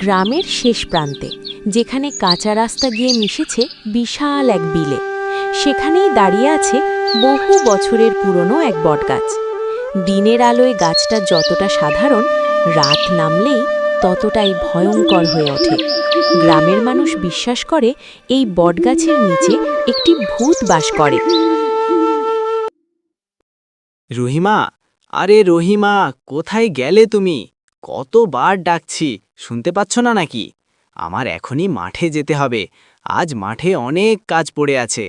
গ্রামের শেষ প্রান্তে, যেখানে কাঁচা রাস্তা গিয়ে মিশেছে বিশাল এক বিলে। সেখানেই দাঁড়িয়ে আছে বহু বছরের পুরনো এক বটগাছ। দিনের আলোয় গাছটা যতটা সাধারণ, রাত নামলেই ততটাই ভয়ঙ্কর হয়ে ওঠে। গ্রামের মানুষ বিশ্বাস করে এই বটগাছের নিচে একটি ভূত বাস করে। রহিমা, আরে রহিমা, কোথায় গেলে তুমি? কতবার ডাকছি শুনতে পাচ্ছ না নাকি? আমার এখনই মাঠে যেতে হবে। আজ মাঠে অনেক কাজ পড়ে আছে।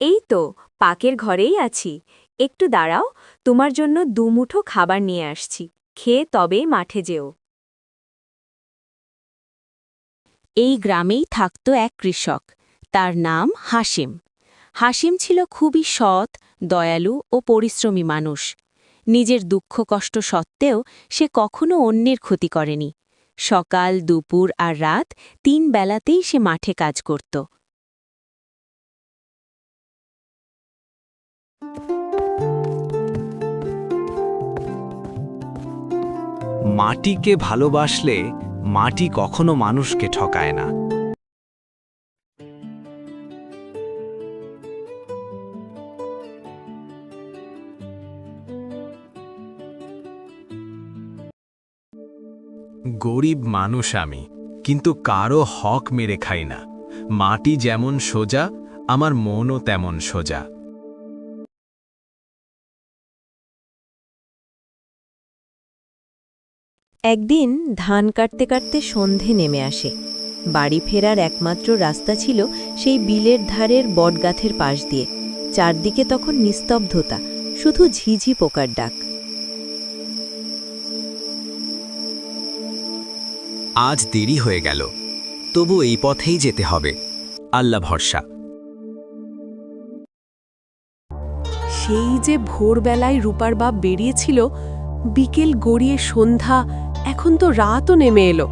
এই তো, পাকের ঘরেই আছি। একটু দাঁড়াও, তোমার জন্য দুমুঠো খাবার নিয়ে আসছি। খেয়ে তবে মাঠে যেও। এই গ্রামেই থাকত এক কৃষক। তার নাম হাসিম হাসিম ছিল খুবই সৎ, দয়ালু ও পরিশ্রমী মানুষ। নিজের দুঃখ কষ্ট সত্ত্বেও সে কখনো অন্যের ক্ষতি করেনি। সকাল, দুপুর আর রাত তিন বেলাতেই সে মাঠে কাজ করত। মাটিকে ভালোবাসলে মাটি কখনো মানুষকে ঠকায় না। গরিব মানুষ আমি, কিন্তু কারও হক মেরে খাই না। মাটি যেমন সোজা, আমার মনও তেমন সোজা। একদিন ধান কাটতে কাটতে সন্ধে নেমে আসে। বাড়ি ফেরার একমাত্র রাস্তা ছিল সেই বিলের ধারের বটগাথের পাশ দিয়ে। চারদিকে তখন নিস্তব্ধতা, শুধু ঝিঝি পোকার ডাক। আজ দেরি হয়ে গেল। তবু এই পথেই যেতে হবে। আল্লাহ ভরসা। সেই যে ভোরবেলায় রূপার বাপ বেরিয়েছিল, বিকেল গড়িয়ে সন্ধ্যা, এখন তো রাতও নেমে এলো।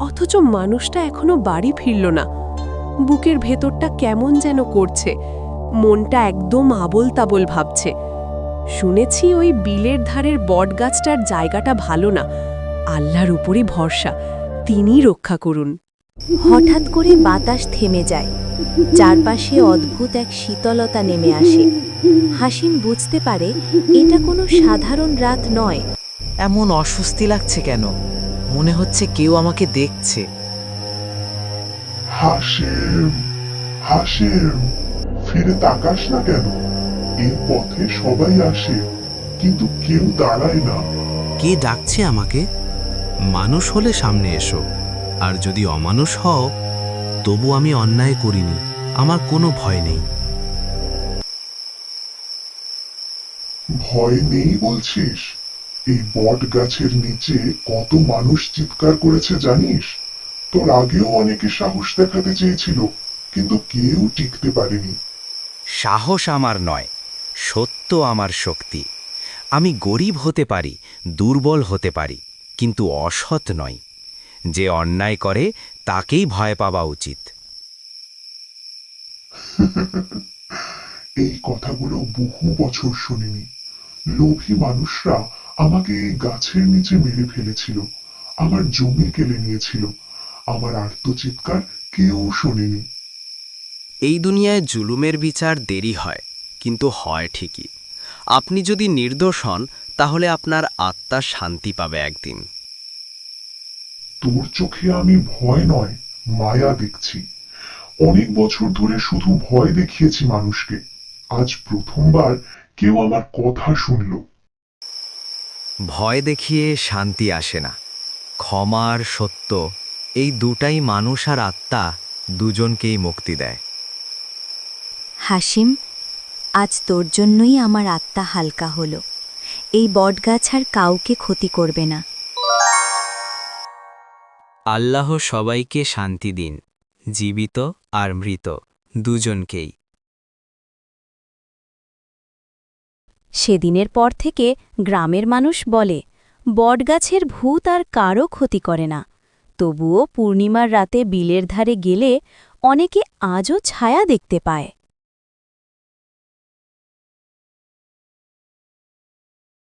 অথচ মানুষটা এখনও বাড়ি ফিরল না। বুকের ভেতরটা কেমন যেন করছে। মনটা একদম আবল তাবল ভাবছে। শুনেছি ওই বিলের ধারের বটগাছটার জায়গাটা ভালো না। আল্লাহর উপরই ভরসা। তিনিই রক্ষা করুন। হঠাৎ করে বাতাস থেমে যায়। চারপাশে অদ্ভুত এক শীতলতা নেমে আসে। হাসিম বুঝতে পারে এটা কোনো সাধারণ রাত নয়। এমন অস্বস্তি লাগছে কেন? মনে হচ্ছে কেউ আমাকে দেখছে। হাসেম হাসেম ফিরে তাকাস না কেন? এই পথে সবাই আসে কিন্তু কেউ দাঁড়ায় না। কে ডাকছে আমাকে? মানুষ হলে সামনে এসো। আর যদি অমানুষ হও তবু আমি অন্যায় করিনি আমার কোনো ভয় নেই। ভয় নেই বলছিস? এই বট গাছের নিচে কত মানুষ চিৎকার করেছে জানিস? তোর আগেও অনেকে সাহস দেখাতে চেয়েছিল কিন্তু কেউ টিকতে পারেনি। সাহস আমার নয় সত্য আমার শক্তি। আমি গরিব হতে পারি দুর্বল হতে পারি। কিন্তু অসৎ নয়। যে অন্যায় করে তাকেই ভয় পাওয়া উচিত। এই কথাগুলো বহু বছর শুনিনি। লোভী মানুষরা আমাকে এই গাছের নিচে মেরে ফেলেছিল। আমার জমি কেড়ে নিয়েছিল। আমার আর্তচিৎকার কেউ শোনেনি। এই দুনিয়ায় জুলুমের বিচার দেরি হয় কিন্তু হয় ঠিকই। আপনি যদি নির্দোষ হন তাহলে আপনার আত্মা শান্তি পাবে একদিন। তোর চোখে আমি ভয় নয় মায়া দেখছি। অনেক বছর ধরে শুধু ভয় দেখিয়েছি মানুষকে। আজ প্রথমবার কেউ আমার কথা শুনল। ভয় দেখিয়ে শান্তি আসে না। ক্ষমা আর সত্য এই দুটাই মানুষ আর আত্মা দুজনকেই মুক্তি দেয়। হাসিম আজ তোর জন্যই আমার আত্মা হালকা হলো। এই বটগাছ আর কাউকে ক্ষতি করবে না। আল্লাহ সবাইকে শান্তি দিন জীবিত আর মৃত দুজনকেই। সেদিনের পর থেকে গ্রামের মানুষ বলে বটগাছের ভূত আর কারও ক্ষতি করে না। তবুও পূর্ণিমার রাতে বিলের ধারে গেলে অনেকে আজও ছায়া দেখতে পায়।